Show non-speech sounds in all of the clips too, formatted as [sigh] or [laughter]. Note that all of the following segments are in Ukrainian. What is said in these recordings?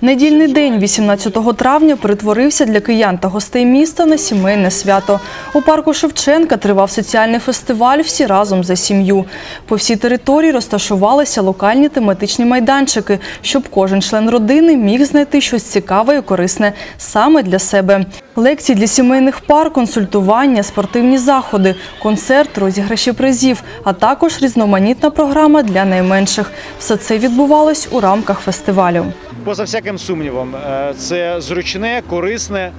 Недільний день 18 травня перетворився для киян та гостей міста на сімейне свято. У парку Шевченка тривав соціальний фестиваль «Всі разом за сім'ю». По всій території розташувалися локальні тематичні майданчики, щоб кожен член родини міг знайти щось цікаве і корисне саме для себе. Лекції для сімейних пар, консультування, спортивні заходи, концерт, розіграші призів, а також різноманітна програма для найменших. Все це відбувалось у рамках фестивалю. Поза всяким сумнівом, е, це зручне, корисне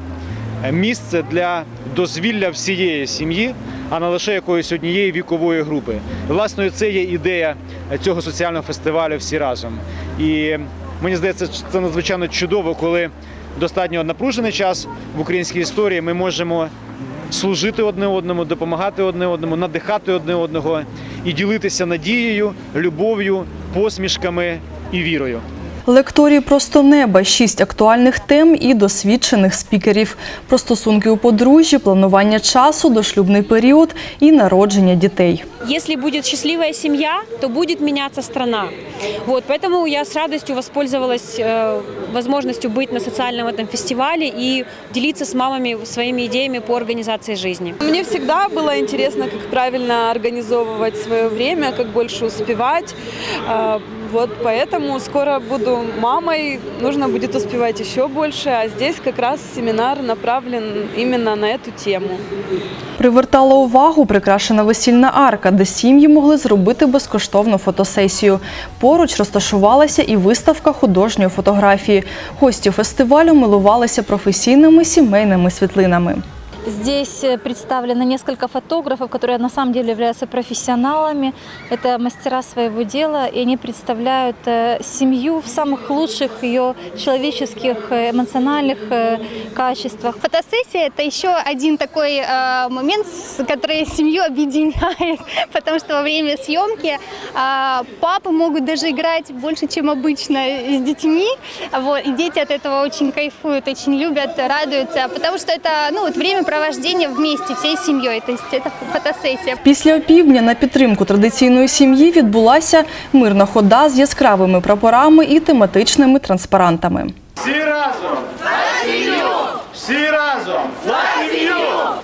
е, місце для дозвілля всієї сім'ї, а не лише якоїсь однієї вікової групи. Власне, це є ідея цього соціального фестивалю всі разом. І мені здається, це надзвичайно чудово, коли достатньо напружений час в українській історії ми можемо служити одне одному, допомагати одне одному, надихати одне одного і ділитися надією, любов'ю, посмішками і вірою. Лекторії просто неба, шість актуальних тем і досвідчених спікерів про стосунки у подружжі, планування часу, дошлюбний період і народження дітей. Если будет счастливая семья, то будет меняться страна. Вот, поэтому я с радостью воспользовалась э, возможностью быть на социальном этом фестивале и делиться с мамами своими идеями по организации жизни. Мне всегда было интересно, как правильно организовывать свое время, как больше успевать. Вот поэтому скоро буду мамой, нужно будет успевать еще больше, а здесь как раз семинар направлен именно на эту тему. Привертала увагу прикрашена весільна арка, де сім'ї могли зробити безкоштовну фотосесію. Поруч розташувалася і виставка художньої фотографії. Гості фестивалю милувалися професійними сімейними світлинами. Здесь э, представлено несколько фотографов, которые на самом деле являются профессионалами. Это мастера своего дела, и они представляют э, семью в самых лучших ее человеческих, э, эмоциональных качествах. Фотосессия – это еще один такой момент, который семью объединяет, [laughs] потому что во время съемки э, папы могут даже играть больше, чем обычно с детьми, вот, и дети от этого очень кайфуют, очень любят, радуются, потому что это ну, вот времяпровождение вместе, всей семьей, то есть это фотосессия. Після опівдня на підтримку традиційної сім'ї відбулася мирна хода з яскравими прапорами і тематичними транспарантами. Всі разом! За сім'ю! Всі разом! За сім'ю!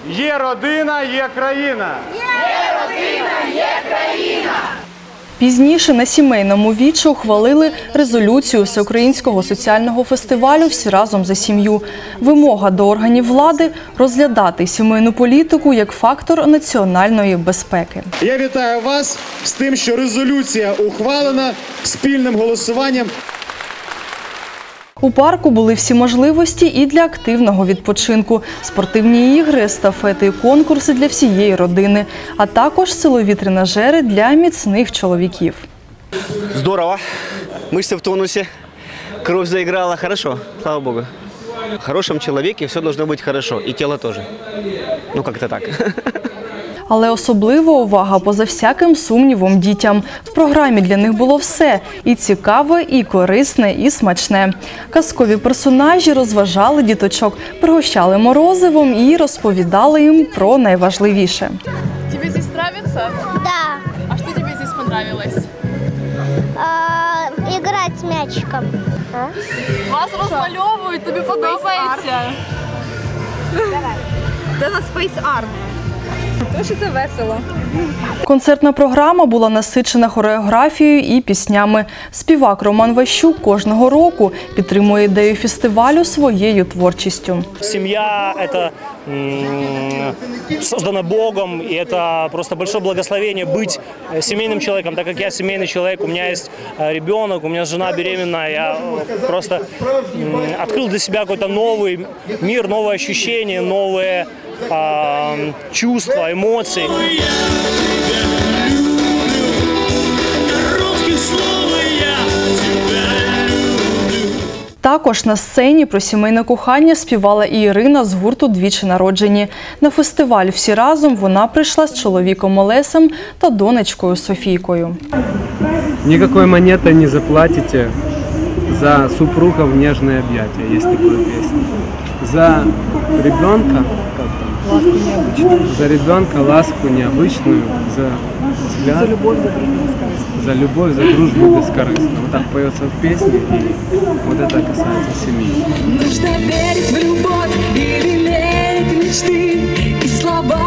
Є родина, є країна! Пізніше на сімейному вічі ухвалили резолюцію всеукраїнського соціального фестивалю Всі разом за сім'ю. Вимога до органів влади розглядати сімейну політику як фактор національної безпеки. Я вітаю вас з тим, що резолюція ухвалена спільним голосуванням. У парку були всі можливості і для активного відпочинку, спортивні ігри, естафети і конкурси для всієї родини, а також силові тренажери для міцних чоловіків. Здорово. Мышцы в тонусе. Кровь заиграла. Хорошо, слава богу. В хорошем человеке все должно быть хорошо. И тело тоже. Ну, как-то так. [laughs] Але особлива увага поза всяким сумнівом дітям. В програмі для них було все і цікаве, і корисне, і смачне. Казкові персонажі розважали діточок, пригощали морозивом і розповідали їм про найважливіше. Тебе здесь нравится? Да, А что тебе здесь понравилось? а, играть с мячиком. Вас розмальовують, тобі подобається. Це на Space Art Тому що це весело. Концертна програма була насичена хореографією і піснями. Співак Роман Ващук кожного року підтримує ідею фестивалю своєю творчістю. Семья – это м, создана Богом, и это просто большое благословение быть э, семейным человеком, так как я семейный человек, у меня есть э, ребенок, у меня жена беременная, я э, просто м, открыл для себя какой-то новый мир, новые ощущения, новые а, чувства, эмоции. Також на сцені про сімейне кохання співала і Ірина з гурту Двічі народжені. На фестиваль всі разом вона прийшла з чоловіком Олесем та донечкою Софійкою. Никакой монетой не заплатите за супруга в нежные объятия. Есть такая песня. За ребенка, необычную. За ребенка ласку необычную, за взгляд. За любовь, за дружбу бескорыстную. За любовь, за дружбу бескорыстную. Вот так поется в песне, и вот это касается семьи. Нужно верить в любовь или лелеять мечты и слова